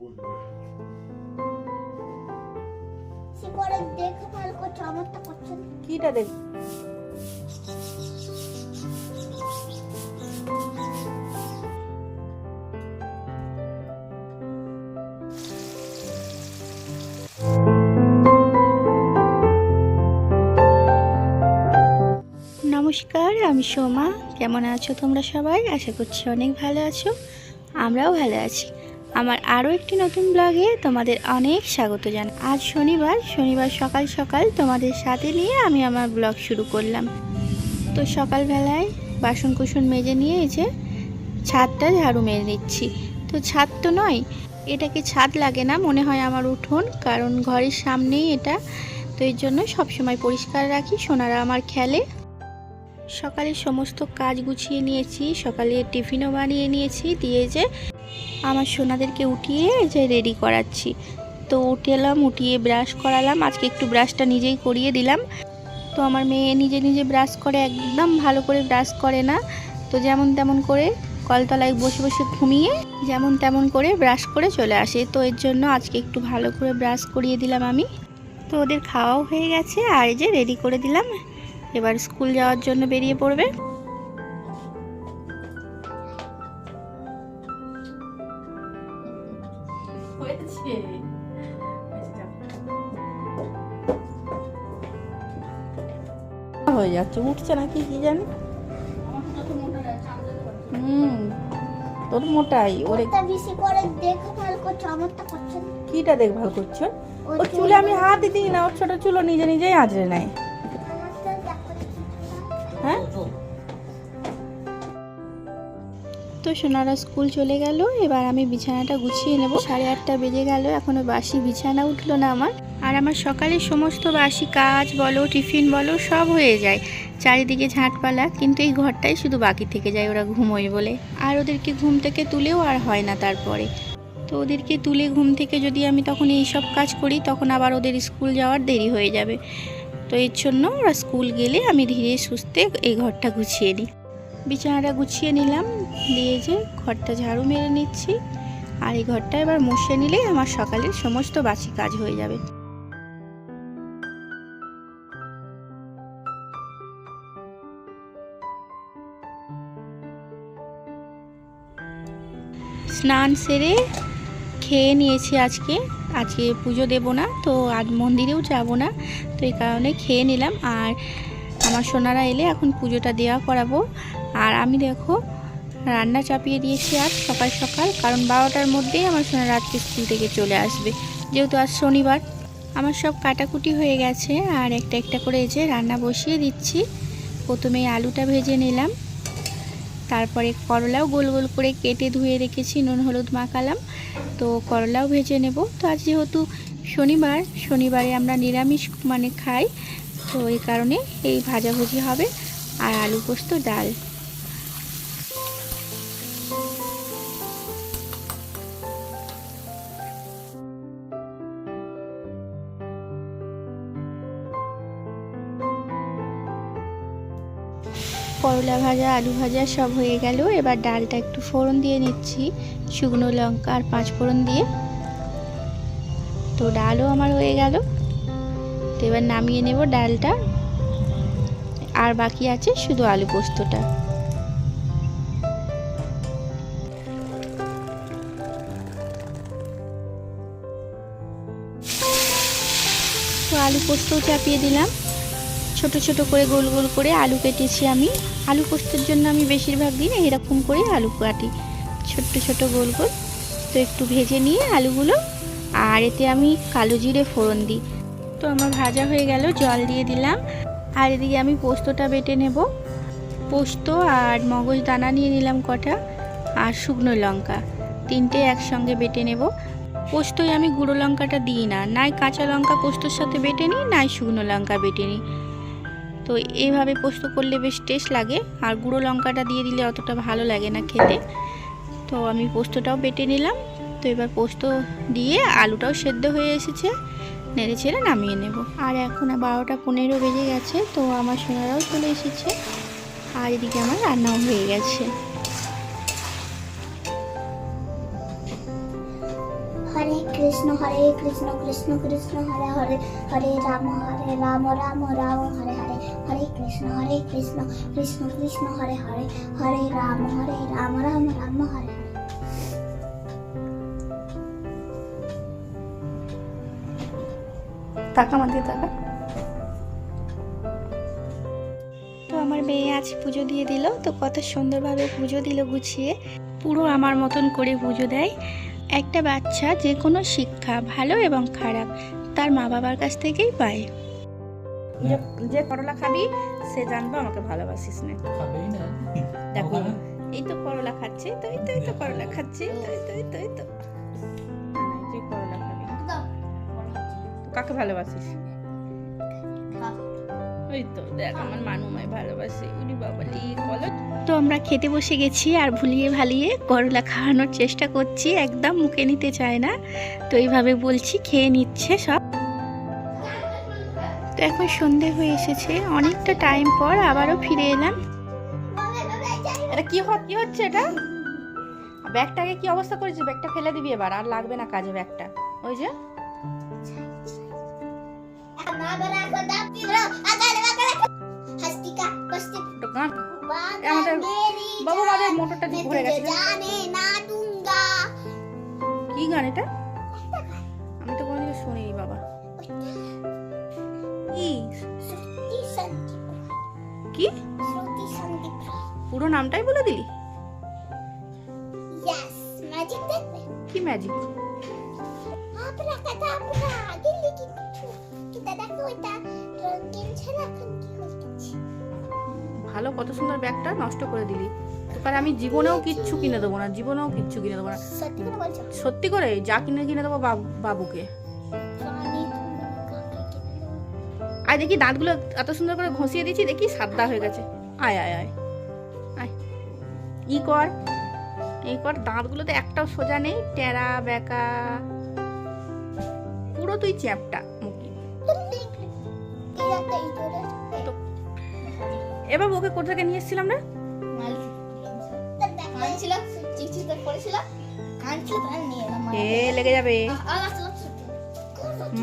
নমস্কার, আমি সোমা। কেমন আছো তোমরা সবাই? আশা করছি অনেক ভালো আছো। আমরাও ভালো আছি। আরও একটি নতুন ব্লগে তোমাদের অনেক স্বাগত জানাই। আজ শনিবার শনিবার সকাল সকাল তোমাদের সাথে নিয়ে আমি আমার ব্লগ শুরু করলাম। তো সকালবেলায় বাসন কুসন মেজে নিয়ে যে ছাদটা ঝাড়ু মেরে নিচ্ছি। তো ছাদ তো নয়, এটাকে ছাদ লাগে না, মনে হয় আমার উঠোন, কারণ ঘরের সামনেই এটা। তো এর জন্য সবসময় পরিষ্কার রাখি, সোনারা আমার খেলে। সকালে সমস্ত কাজ গুছিয়ে নিয়েছি, সকালে টিফিনও বানিয়ে নিয়েছি, দিয়ে যে আমার সোনাদেরকে উঠিয়ে যে রেডি করাচ্ছি। তো উঠেলাম, উঠিয়ে ব্রাশ করালাম। আজকে একটু ব্রাশটা নিজেই করিয়ে দিলাম। তো আমার মেয়ে নিজে নিজে ব্রাশ করে, একদম ভালো করে ব্রাশ করে না। তো যেমন তেমন করে কলতলায় বসে বসে ঘুমিয়ে যেমন তেমন করে ব্রাশ করে চলে আসে। তো এর জন্য আজকে একটু ভালো করে ব্রাশ করিয়ে দিলাম আমি। তো ওদের খাওয়াও হয়ে গেছে, আর যে রেডি করে দিলাম। এবার স্কুল যাওয়ার জন্য বেরিয়ে পড়বে। হয়ে যাচ্ছে উঠছে নাকি কি কি জানি? হুম তোর মোটাই ওরে বেশি করে দেখে ভালো আমারটা করছে কিটা দেখভাল করছ? ওর ওর চুলে আমি হাত দিই না ওর ছোট চুলো নিজে নিজেই আঁচড়ে নেয়। হ্যাঁ? তো সোনারা স্কুল চলে গেল। এবার আমি বিছানাটা গুছিয়ে নেব। সাড়ে আটটা বেজে গেল। এখনও বাসি বিছানা উঠল না আমার। আর আমার সকালে সমস্ত বাসি কাজ বলো, টিফিন বলো, সব হয়ে যায়। চারিদিকে ঝাঁটপালা, কিন্তু এই ঘরটাই শুধু বাকি থেকে যায় ওরা ঘুমোয় বলে। আর ওদেরকে ঘুম থেকে তুলেও আর হয় না তারপরে। তো ওদেরকে তুলে ঘুম থেকে যদি আমি তখন এই সব কাজ করি, তখন আবার ওদের স্কুল যাওয়ার দেরি হয়ে যাবে। তো এর জন্য ওরা স্কুল গেলে আমি ধীরে সুস্থে এই ঘরটা গুছিয়ে নিই। বিছানাটা গুছিয়ে নিলাম, দিয়ে যে ঘরটা ঝাড়ু মেরে নিচ্ছি। আর এই ঘরটা এবার মুছে নিলেই আমার সকালের সমস্ত বাসি কাজ হয়ে যাবে। স্নান সেরে খেয়ে নিয়েছি আজকে। আজকে পুজো দেব না, তো আজ মন্দিরেও যাব না, তো এই কারণে খেয়ে নিলাম। আর আমার সোনারা এলে এখন পুজোটা দেওয়া করাবো। আর আমি দেখো, রান্না চাপিয়ে দিয়েছি আজ সকাল সকাল, কারণ বারোটার মধ্যেই আমার সোনারা আজকে স্কুল থেকে চলে আসবে। যেহেতু আজ শনিবার, আমার সব কাটাকুটি হয়ে গেছে, আর একটা একটা করে যে রান্না বসিয়ে দিচ্ছি। প্রথমে আলুটা ভেজে নিলাম। তারপরে করলাও গোল গোল করে কেটে ধুয়ে রেখেছি নুন, হলুদ মাখালাম। তো করলাও ভেজে নেব। তো আজ যেহেতু শনিবার, শনিবারে আমরা নিরামিষ মানে খাই তো এই কারণে এই ভাজাভুজি হবে আর আলু পোস্ত ডাল। করলা ভাজা, আলু ভাজা সব হয়ে গেল। এবার ডালটা একটু ফোড়ন দিয়ে নিচ্ছি। শুকনো লঙ্কা আর পাঁচ ফোড়ন দিয়ে। তো ডালও আমার হয়ে গেল। তো এবার নামিয়ে নেব ডালটা। আর বাকি আছে শুধু আলু পোস্তটা। তো আলু পোস্তও চাপিয়ে দিলাম। ছোট ছোট করে গোল গোল করে আলু কেটেছি আমি। আলু পোস্তের জন্য আমি বেশিরভাগ দিন এরকম করে আলু কাটি। ছোট্ট ছোট গোল গোল। তো একটু ভেজে নিয়ে আলুগুলো। আর এতে আমি কালো জিরে ফোড়ন দিই। তো আমার ভাজা হয়ে গেল, জল দিয়ে দিলাম। আর এদিকে আমি পোস্তটা বেটে নেব। পোস্ত আর মগজ দানা নিয়ে নিলাম কটা, আর শুকনো লঙ্কা। তিনটে একসঙ্গে বেটে নেব। পোস্তই আমি গুঁড়ো লঙ্কাটা দিই না। নাই কাঁচা লঙ্কা পোস্তর সাথে বেটে নিই, নাই শুকনো লঙ্কা বেটে নিই। তো এইভাবে পোস্ত করলে বেশ টেস্ট লাগে। আর গুঁড়ো লঙ্কাটা দিয়ে দিলে অতটা ভালো লাগে না খেতে। তো আমি পোস্তটাও বেটে নিলাম। তো এবার পোস্ত দিয়ে আলুটাও সেদ্ধ হয়ে এসেছে। নেড়ে ছেড়ে নামিয়ে নেব। আর এখন বারোটা পনেরো বেজে গেছে, তো আমার সোনারাও চলে এসেছে। আর এদিকে আমার রান্নাও হয়ে গেছে। হরে কৃষ্ণ হরে কৃষ্ণ কৃষ্ণ কৃষ্ণ, হরে হরে হরে রাম হরে রাম রাম রাম, হরে হরে হরে কৃষ্ণ হরে কৃষ্ণ কৃষ্ণ কৃষ্ণ, হরে হরে হরে রাম হরে রাম রাম রাম, হরে হরে টাকা মাঝে টাকা। তো আমার মেয়ে আজ পুজো দিয়ে দিল তো কত সুন্দরভাবে পুজো দিল গুছিয়ে। পুরো আমার মতন করে পুজো দেয়। একটা বাচ্চা যে কোনো শিক্ষা ভালো এবং খারাপ তার মা বাবার কাছ থেকেই পায়। যে যে করলা খাবি সে জানবে আমাকে ভালোবাসিস না। দেখো না? এই তো করলা খাচ্ছে তো এই তো এই তো করলা খাচ্ছে তো এই তো এই তো। কাকে ভালোবাসিস? ওই তো দেখ আমার ভালোবাসে উনি বাবালি কলা তো আমরা খেতে বসে গেছি আর ভুলিয়ে ভালিয়ে করলা খাওয়ানোর চেষ্টা করছি একদম মুখে নিতে চায় না। তো এইভাবে বলছি খেয়ে নিচ্ছে সব। তো এখন সন্ধে হয়ে এসেছে অনেকটা টাইম পর আবারও ফিরে এলাম। এটা কি কি হচ্ছে এটা? ব্যাগটাকে কি অবস্থা করেছিস? ব্যাগটা ফেলে দিবি এবার আর লাগবে না কাজে ব্যাগটা। ওই যে? গেছে কি গান এটা আমি তো কোনোদিন শুনিনি বাবা কি পুরো নামটাই বলে দিলি? কি ম্যাজিক রঙিন এখন কি ভালো কত সুন্দর ব্যাগটা নষ্ট করে দিলি। তোকে আর আমি জীবনেও কিচ্ছু কিনে দেবো না জীবনেও কিচ্ছু কিনে দেবো না। সত্যি করে যা কিনে কিনে দেবো বাবু- বাবুকে। আয় দেখি দাঁতগুলো এত সুন্দর করে ঘষিয়ে দিয়েছি দেখি সাদা হয়ে গেছে। আয় আয় আয় আয়। ই কর এই কর দাঁতগুলোতে একটাও সোজা নেই টেরা বেকা পুরো তুই চ্যাপটা। এবার ওকে কোথা থেকে নিয়ে এসেছিলাম না এ, লেগে যাবে।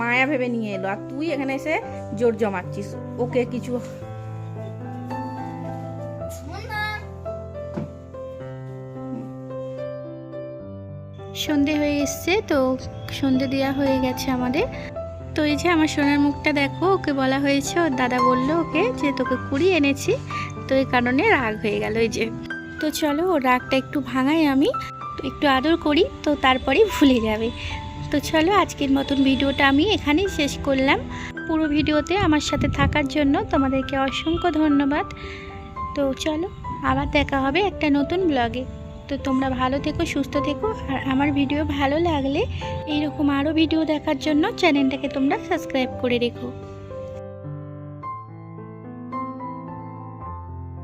মায়া ভেবে নিয়ে এলো। আর তুই এখানে এসে জোর জমাচ্ছিস। ওকে কিছু সন্ধে হয়ে এসছে, তো সন্ধে দেওয়া হয়ে গেছে আমাদের। তো এই যে আমার সোনার মুখটা দেখো, ওকে বলা হয়েছে, ওর দাদা বলল ওকে যে তোকে কুড়ি এনেছি, তো এই কারণে রাগ হয়ে গেল এই যে। তো চলো, ওর রাগটা একটু ভাঙাই আমি, একটু আদর করি, তো তারপরেই ভুলে যাবে। তো চলো, আজকের মতন ভিডিওটা আমি এখানেই শেষ করলাম। পুরো ভিডিওতে আমার সাথে থাকার জন্য তোমাদেরকে অসংখ্য ধন্যবাদ। তো চলো, আবার দেখা হবে একটা নতুন ব্লগে। তো তোমরা ভালো থেকো, সুস্থ থেকো। আর আমার ভিডিও ভালো লাগলে এইরকম আরও ভিডিও দেখার জন্য চ্যানেলটাকে তোমরা সাবস্ক্রাইব করে রেখো।